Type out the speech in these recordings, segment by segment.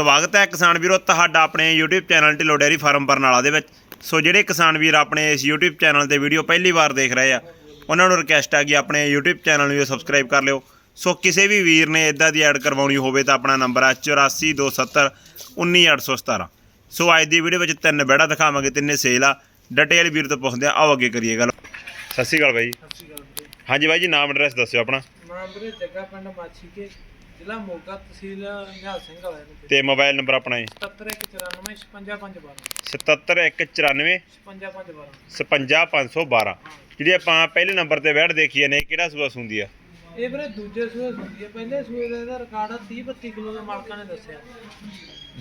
ਸਵਾਗਤ ਹੈ ਕਿਸਾਨ ਵੀਰੋ ਤੁਹਾਡਾ ਆਪਣੇ YouTube channel Dhillon dairy farm Barnala ਦੇ ਵਿੱਚ। ਸੋ ਜਿਹੜੇ ਕਿਸਾਨ ਵੀਰ ਆਪਣੇ ਇਸ YouTube ਚੈਨਲ ਤੇ ਵੀਡੀਓ ਪਹਿਲੀ ਵਾਰ ਦੇਖ ਰਹੇ ਆ ਉਹਨਾਂ ਨੂੰ ਰਿਕਵੈਸਟ ਹੈ ਕਿ ਆਪਣੇ YouTube ਚੈਨਲ ਨੂੰ ਸਬਸਕ੍ਰਾਈਬ ਕਰ ਲਿਓ। ਸੋ ਕਿਸੇ ਵੀ ਵੀਰ ਨੇ ਇਦਾਂ ਦੀ ਐਡ ਕਰਵਾਉਣੀ ਹੋਵੇ ਤਾਂ ਆਪਣਾ ਨੰਬਰ ਹੈ 8427 19817 ਸੋ ਅੱਜ ਦੀ ਵੀਡੀਓ ਵਿੱਚ ਤਿੰਨ ਬੈੜਾ ਦਿਖਾਵਾਂਗੇ ਤਿੰਨੇ ਸੇਲ ਆ। ਡਿਟੇਲ ਵੀਰ ਤੋਂ ਪੁੱਛਦੇ ਆ ਆਓ ਅੱਗੇ ਕਰੀਏ ਗੱਲ। ਸਤਿ ਸ਼੍ਰੀ ਅਕਾਲ ਬਾਈ। ਸਤਿ ਸ਼੍ਰੀ ਅਕਾਲ ਵੀਰੇ। ਹਾਂਜੀ ਬਾਈ ਜੀ ਨਾਮ ਐਡਰੈਸ ਦੱਸਿਓ ਆਪਣਾ। ਨਾਮ ਵੀਰੇ ਜੱਗਾ ਪਿੰਡ ਮਾਛੀ ਕੇ ਜ਼ਿਲ੍ਹਾ ਮੋਗਾ ਤਹਿਸੀਲ ਨਿਹਾਲ ਸਿੰਘ ਵਾਲਾ ਹੈ ਤੇ ਮੋਬਾਈਲ ਨੰਬਰ ਆਪਣਾ ਹੈ 7194 55512 77194 55512 55512 ਜਿਹੜੀ ਆਪਾਂ ਪਹਿਲੇ ਨੰਬਰ ਤੇ ਬੈਠ ਦੇਖੀਏ ਨੇ ਕਿਹੜਾ ਸੂਆ ਸੁੰਦੀ ਆ? ਇਹ ਵੀਰੇ ਦੂਜੇ ਸੂਏ ਹੁੰਦੀ ਹੈ ਪਹਿਲੇ ਸੂਏ ਦਾ ਇਹਦਾ ਰਿਕਾਰਡ 30 32 ਕਿਲੋ ਦੇ ਮਾਲਕਾਂ ਨੇ ਦੱਸਿਆ।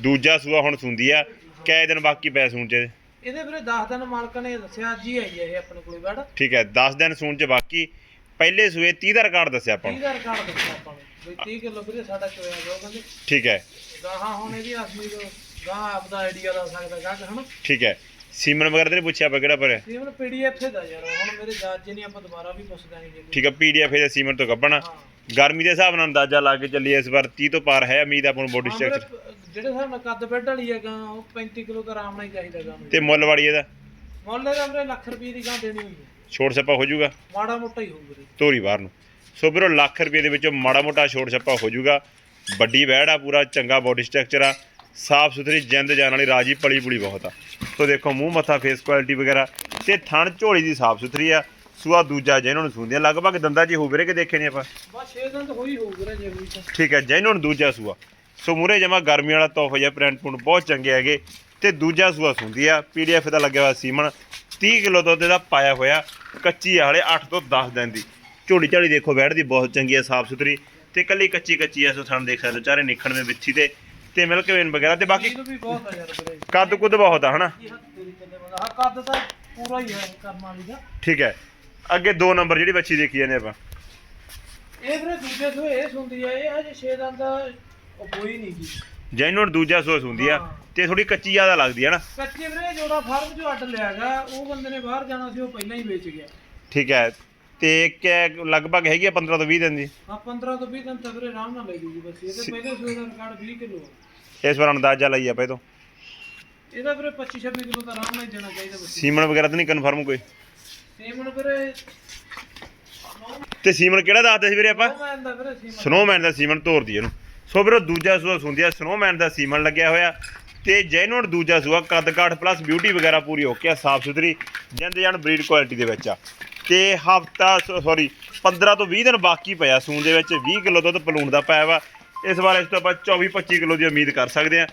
ਦੂਜਾ ਸੂਆ ਹੁਣ ਸੁੰਦੀ ਆ ਕੈ ਦਿਨ ਬਾਕੀ ਪੈ ਸੂਣ ਚ ਇਹਦੇ? ਵੀਰੇ 10 ਦਿਨ ਮਾਲਕਾਂ ਨੇ ਦੱਸਿਆ ਅੱਜ ਹੀ ਆਈ ਹੈ ਇਹ ਆਪਣੇ ਕੋਲੇ ਬੈੜ ਠੀਕ ਹੈ 10 ਦਿਨ ਸੂਣ ਚ ਬਾਕੀ। ਪਹਿਲੇ ਸੂਏ 30 ਦਾ ਰਿਕਾਰਡ ਦੱਸਿਆ ਆਪਾਂ 30 ਨੂੰ ਦਾ ਰਿਕਾਰਡ ਦੱਸਿਆ ਆਪਾਂ ਨੂੰ। ਵੀ 30 ਕਿਲੋ ਵੀਰੇ ਸਾਡਾ ਚੋਇਆ ਗਿਆ ਉਹ ਕਹਿੰਦੇ। ਠੀਕ ਹੈ। ਗਾਹਾਂ ਹੁਣ ਇਹਦੀ ਅਸਲੀ ਤੋਂ ਗਾਹ ਆਪਦਾ ਆਈਡੀਆ ਲਾ ਸਕਦਾ ਗਾਹਕ ਹਨਾ? ਠੀਕ ਹੈ। ਸੀਮਨ ਵਗੈਰਾ ਤੇ ਪੁੱਛਿਆ ਆਪਾਂ ਕਿਹੜਾ ਪਰ ਇਹ ਹੁਣ ਪੀਡੀਐਫ ਦਾ ਯਾਰ ਹੁਣ ਮੇਰੇ ਜਾਤ ਜੀ ਨਹੀਂ ਆਪਾਂ ਦੁਬਾਰਾ ਵੀ ਪੁੱਛ ਦਾਂਗੇ। ਠੀਕ ਹੈ ਪੀਡੀਐਫ ਦੇ ਸੀਮਨ ਤੋਂ ਕੱਢਣਾ ਗਰਮੀ ਦੇ ਹਿਸਾਬ ਨਾਲ ਅੰਦਾਜ਼ਾ ਲਾ ਕੇ ਚੱਲੀਏ ਇਸ ਵਾਰ 30 ਤੋਂ ਪਾਰ ਹੈ ਉਮੀਦ ਆਪਾਂ ਨੂੰ ਬੋਡੀ ਸਟਰਕਚਰ ਜਿਹੜੇ ਹਿਸਾਬ ਨਾਲ ਕੱਦ ਬੈੱਡ ਵਾਲੀ ਹੈਗਾ ਉਹ 35 ਕਿਲੋ ਦਾ ਆਰਾਮ ਨਾਲ ਹੀ ਚਾਹੀਦਾ ਗਾ। ਤੇ ਮੁੱਲ ਵਾੜੀ ਇਹਦਾ? ਮੁੱਲ ਇਹਦਾ ਵੀਰੇ ਲੱਖ ਰੁਪਏ ਦੀ ਗਾਂ ਦੇਣੀ ਹੋਈ ਹੈ। ਛੋਟ ਛੱਪਾ ਹੋ ਜਾਊਗਾ। ਮਾੜਾ ਮੋਟਾ ਹੀ ਹੋਊ ਵੀਰੇ ਤੋਰੀ ਬਾਹਰ ਨੂੰ। ਸੋ ਵੀਰੋ ਲੱਖ ਰੁਪਏ ਦੇ ਵਿੱਚੋਂ ਮਾੜਾ ਮੋਟਾ ਛੋਟ ਛੱਪਾ ਹੋ ਜਾਊਗਾ। ਵੱਡੀ ਵਹਿੜ ਆ ਪੂਰਾ ਚੰਗਾ ਬੋਡੀ ਸਟਰਕਚਰ ਆ। ਸਾਫ਼ ਸੁਥਰੀ ਜਿੰਦ ਜਾਨ ਵਾਲੀ ਰਾਜੀ ਪਲੀ ਪੁਲੀ ਬਹੁਤ ਆ। ਸੋ ਦੇਖੋ ਮੂੰਹ ਮੱਥਾ ਫੇਸ ਕੁਆਲਿਟੀ ਵਗੈਰਾ ਤੇ ਥਣ ਝੋਲੀ ਦੀ ਸਾਫ਼ ਸੁਥਰੀ ਆ। ਸੂਆ ਦੂਜਾ ਜਿਹਨਾਂ ਨੂੰ ਸੁੰਦੀਆਂ ਲਗਭਗ ਦੰਦਾਂ 'ਚ ਹੀ ਹੋ ਵੀਰੇ ਕਿ ਦੇਖੇ ਨਹੀਂ ਆਪਾਂ? ਬਸ 6 ਦਿਨ ਤਾਂ ਹੋਈ ਹੋਊ ਵੀਰੇ ਜੇ ਠੀਕ ਹੈ ਜਿਹਨਾਂ ਨੂੰ ਦੂਜਾ ਸੂਆ। ਸੋ ਮੂਰੇ ਜਮਾ ਗਰਮੀ ਵਾਲਾ ਤੋਹਫਾ ਜਿਹਾ ਪ੍ਰਿੰਟ ਪੁੰਟ ਬਹੁਤ ਚੰਗੇ ਹੈਗੇ। ਤੇ ਦੂਜਾ ਸੂਆ ਸੁੰਦੀ ਆ ਪੀਡੀਐਫ ਦਾ ਲੱਗਿਆ ਹੋਇਆ ਸੀਮਨ 30 ਕਿਲੋ ਦੁੱਧ ਦਾ ਪਾਇਆ ਹੋਇਆ ਕੱਚੀ ਆ ਹਲੇ 8 ਤੋਂ 10 ਦਿਨ ਦੀ। ਝੋਲੀ ਝਾਲੀ ਦੇਖੋ ਬੈਠ ਦੀ ਬਹੁਤ ਚੰਗੀ ਆ ਸਾਫ਼ ਸੁਥਰੀ ਤੇ ਕੱਲੀ ਕੱਚੀ ਕੱਚੀ ਆ ਸੋ ਦੇਖ ਸਕਦੇ ਚਾਰੇ ਨਿਖਣ ਦੇ ਵਿੱਚੀ ਤੇ ਤੇ ਮਿਲਕ ਵੇਨ ਵਗੈਰਾ ਤੇ ਬਾਕੀ ਆ ਕੱਦ ਕੁੱਦ ਬਹੁਤ ਆ ਹਨਾ? ਇਹ ਹੱਥ ਤੇਰੀ ਚੱਲੇ ਬੰਦਾ ਹਾਂ ਕੱਦ ਤਾਂ ਪੂਰਾ ਹੀ ਹੈ ਕਰਮ ਵਾਲੀ ਦਾ। ਠੀਕ ਹੈ। ਅੱਗੇ ਦੋ ਨੰਬਰ ਜਿਹੜੀ ਬੱਚੀ ਦੇਖੀ ਜਾਂਦੇ ਆਪਾਂ। ਇਹ ਵੀਰੇ ਦੂਜੇ ਸੂਏ ਇਹ ਸੁਣਦੀ ਹੈ ਇਹ ਹਜੇ 6 ਦਿਨ ਦਾ ਉਹ ਕੋਈ ਨਹੀਂ ਗੀ ਜਿਹਨਾਂ ਨੂੰ ਦੂਜਾ ਸੂਆ ਸੁੰਦੀ ਆ ਹਾਂ। ਤੇ ਥੋੜੀ ਕੱਚੀ ਜ਼ਿਆਦਾ ਲੱਗਦੀ ਆ ਨਾ। ਕੱਚੇ ਵੀਰੇ ਜੋੜਾ ਫਾਰਮ ਚੋਂ ਅੱਡ ਲਿਆਗਾ ਉਹ ਬੰਦੇ ਨੇ ਬਾਹਰ ਜਾਣਾ ਸੀ ਉਹ ਪਹਿਲਾਂ ਹੀ ਵੇਚ ਗਿਆ। ਠੀਕ ਹੈ ਤੇ ਕਿ ਲਗਭਗ ਹੈਗੀ ਆ 15 ਤੋਂ 20 ਦਿਨ ਦੀ। ਹਾਂ 15 ਤੋਂ 20 ਦਿਨ ਤੱਕ ਵੀਰੇ ਆਰਾਮ ਨਾਲ ਲੈ ਜੂਗੀ ਬਸ ਇਹ ਤੇ ਪਹਿਲੇ ਸੂਏ ਦਾ ਰਿਕਾਰਡ 20 ਕਿਲੋ ਇਸ ਵਾਰ ਅੰਦਾਜ਼ਾ ਲਈ ਆਪਾਂ ਇਹ ਤੋਂ। ਇਹਦਾ ਵੀਰੇ 25 26 ਕਿਲੋ ਤਾਂ ਆਰਾਮ ਨਾਲ ਹੀ ਦੇਣਾ ਚਾਹੀਦਾ ਬੱਚੇ ਸੀਮਨ ਵਗੈਰਾ ਤਾਂ ਨਹੀਂ ਕਨਫਰਮ ਕੋਈ? ਸੀਮਨ ਵੀਰੇ ਤੇ ਸੀਮਨ ਕਿਹੜਾ ਦੱਸਦੇ ਸੀ ਵੀਰੇ ਆਪਾਂ? ਸਨੋਮੈਨ ਦਾ ਵੀਰੇ ਸੀਮਨ। ਸਨੋਮੈਨ ਦਾ ਸੀਮਨ ਤੋਰਦੀ ਇਹਨੂੰ। ਸੋ ਵੀਰੋ ਦੂਜਾ ਸੂਆ ਸੁੰਦੀ ਆ ਸਨੋਮੈਨ ਦਾ ਸੀਮਨ ਲੱਗਿਆ ਹੋਇਆ। ਤੇ ਜੈਨੂਨ ਦੂਜਾ ਸੂਆ ਕੱਦ ਕਾਠ ਪਲੱਸ ਬਿਊਟੀ ਵਗੈਰਾ ਪੂਰੀ ਓਕੇ ਆ ਸਾਫ਼ ਸੁਥਰੀ ਜਿੰਦ ਜਾਨ ਬਰੀਡ ਕੁਆਲਿਟੀ ਦੇ ਵਿੱਚ ਆ। ਤੇ ਹਫਤਾ ਸੌਰੀ 15 ਤੋਂ 20 ਦਿਨ ਬਾਕੀ ਪਿਆ ਸੂਣ ਦੇ ਵਿੱਚ 20 ਕਿਲੋ ਦੁੱਧ ਪਲੂਣ ਦਾ ਪਾਇਆ ਵਾ। ਇਸ ਵਾਰ ਇਸ ਤੋਂ ਆਪਾਂ 24 25 ਕਿਲੋ ਦੀ ਉਮੀਦ ਕਰ ਸਕਦੇ ਆ।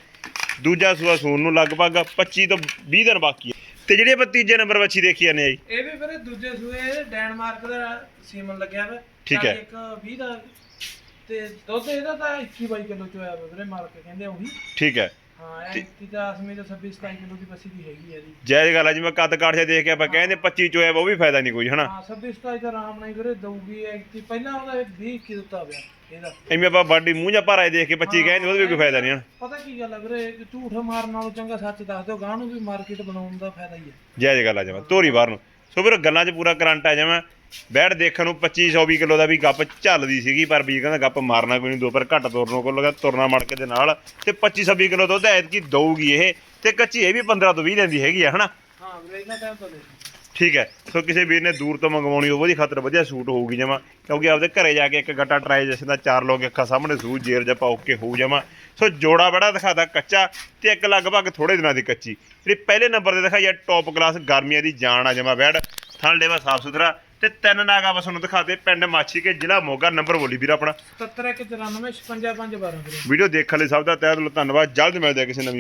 ਦੂਜਾ ਸੂਆ ਸੂਣ ਨੂੰ ਲਗਭਗ 25 ਤੋਂ 20 ਦਿਨ ਬਾਕੀ ਹੈ ਤੇ ਜਿਹੜੇ ਆਪਾਂ ਤੀਜੇ ਨੰਬਰ ਵੱਛੀ ਦੇਖੀ ਜਾਂਦੇ ਆ ਜੀ। ਇਹ ਵੀ ਵੀਰੇ ਦੂਜੇ ਸੂਏ ਡੈਨਮਾਰਕ ਦਾ ਸੀਮਨ ਲੱਗਿਆ ਵਾ। ਠੀਕ ਹੈ। ਇੱਕ 20 ਦਾ ਤੇ ਦੁੱਧ ਇਹਦਾ ਤਾਂ 21 22 ਕਿਲੋ ਚ ਹੋਇਆ ਵਾ ਵੀਰੇ ਮਾਲਕ ਕਹਿੰਦੇ ਉਹੀ। ਠੀਕ ਹੈ। ਹਾਂ ਇਹ 21 ਤਾਂ ਅਸਮੀ ਤਾਂ 26 27 ਕਿਲੋ ਦੀ ਬੱਸੀ ਦੀ ਹੈਗੀ ਹੈ ਇਹਦੀ ਜਾਇਜ਼ ਗੱਲ ਆ ਜਿਵੇਂ ਕੱਦ ਕਾਠ ਜਿਹਾ ਦੇਖ ਕੇ ਆਪਾਂ ਕਹਿੰਦੇ 25 ਚੋਇਆ ਵਾ ਉਹ ਵੀ ਫਾਇਦਾ ਨਹੀਂ ਕੋਈ ਹਨਾ? ਹਾਂ 26 27 ਤਾਂ ਆਰਾਮ ਨਾਲ ਹੀ ਵੀਰੇ ਦਊਗੀ ਐਕਟੀ ਪਹਿਲਾਂ ਉਹਦਾ 20 21 ਦਿੱਤਾ ਪਿਆ ਇਹਦਾ। ਐਵੇਂ ਆਪਾਂ ਬਾਡੀ ਮੂੰਹ ਜਾਂ ਭਾਰਾ ਦੇਖ ਕੇ 25 ਕਹਿੰਦੇ ਉਹਦਾ ਵੀ ਕੋਈ ਫਾਇਦਾ ਨਹੀਂ ਹਨਾ? ਪਤਾ ਕੀ ਗੱਲ ਹੈ ਵੀਰੇ ਕਿ ਝੂਠ ਮਾਰਨ ਨਾਲੋਂ ਚੰਗਾ ਸੱਚ ਦੱਸ ਦਿਓ ਗਾਂ ਨੂੰ ਵੀ ਮਾਰਕੀਟ ਬਣਾਉਣ ਦਾ ਫਾਇਦਾ ਹੀ ਹੈ ਜਾਇਜ਼ ਗੱਲ ਆ ਜਮਾ ਤੋਰੀ ਬਾਹਰ ਨੂੰ। ਸੋ ਵੀਰ ਗੱਲਾਂ 'ਚ ਪੂਰਾ ਕਰੰਟ ਆ ਜਾਵਾਂ ਬੈੜ ਦੇਖਣ ਨੂੰ 25 24 ਕਿਲੋ ਦਾ ਵੀ ਗੱਪ ਚੱਲਦੀ ਸੀਗੀ ਪਰ ਵੀ ਕਹਿੰਦਾ ਗੱਪ ਮਾਰਨਾ ਕੋਈ ਨਹੀਂ ਦੋ ਪਰ ਘੱਟ ਤੁਰਨੋਂ ਕੋਲ ਲਗਾ ਤੁਰਨਾ ਮੜਕੇ ਦੇ ਨਾਲ ਤੇ 25 26 ਕਿਲੋ ਦੁੱਧ ਐਤਕੀ ਦਊਗੀ ਇਹ ਤੇ ਕੱਚੀ ਇਹ ਵੀ 15 ਤੋਂ 20 ਦਿਨ ਦੀ ਹੈਗੀ ਆ ਹਨਾ? ਹਾਂ ਵੀਰੇ ਇਹਨਾਂ ਟਾਈਮ ਤੋਂ ਲੈ ਠੀਕ ਹੈ ਸੋ ਕਿਸੇ ਵੀਰ ਨੇ ਦੂਰ ਤੋਂ ਮੰਗਵਾਉਣੀ ਹੋਵੇ ਉਹਦੀ ਖਾਤਰ ਵਧੀਆ ਸੂਟ ਹੋਊਗੀ ਜਮਾ ਕਿਉਂਕਿ ਆਪਦੇ ਘਰੇ ਜਾ ਕੇ ਇੱਕ ਗੱਟਾ ਟਰਾਈ ਜਿਸ ਦਾ ਚਾਰ ਲੋਕ ਅੱਖਾਂ ਸਾਹਮਣੇ ਸੂਟ ਜੇਰ ਜਪਾ ਓਕੇ ਹੋਊ ਜਮਾ। ਸੋ ਜੋੜਾ ਬੜਾ ਦਿਖਾਦਾ ਕੱਚਾ ਤੇ ਇੱਕ ਲਗਭਗ ਥੋੜੇ ਦਿਨਾਂ ਦੀ ਕੱਚੀ। ਜਿਹੜੀ ਪਹਿਲੇ ਨੰਬਰ ਤੇ ਦਿਖਾਈ ਆ ਟੌਪ ਕਲਾਸ ਗਰਮੀਆਂ ਦੀ ਜਾਨ ਆ ਜਮਾ ਬੈੜ ਥਣ ਲੇਵਾ ਸਾਫ਼ ਸੁਥਰਾ ਤੇ ਤਿੰਨ ਨਾਗਾ ਬਸ ਨੂੰ ਦਿਖਾਦੇ ਪਿੰਡ ਮਾਛੀ ਕੇ ਜ਼ਿਲ੍ਹਾ ਮੋਗਾ ਨੰਬਰ ਬੋਲੀ ਵੀਰ ਆਪਣਾ। 71 94 55 5 12 ਵੀਰੇ। ਵੀਡੀਓ ਦੇਖਣ ਲਈ ਸਭ ਦਾ ਤਹਿ ਦਿਲੋਂ ਧੰਨਵਾਦ ਜਲਦ ਮਿਲਦੇ ਆ ਕਿਸੇ ਨਵੀਂ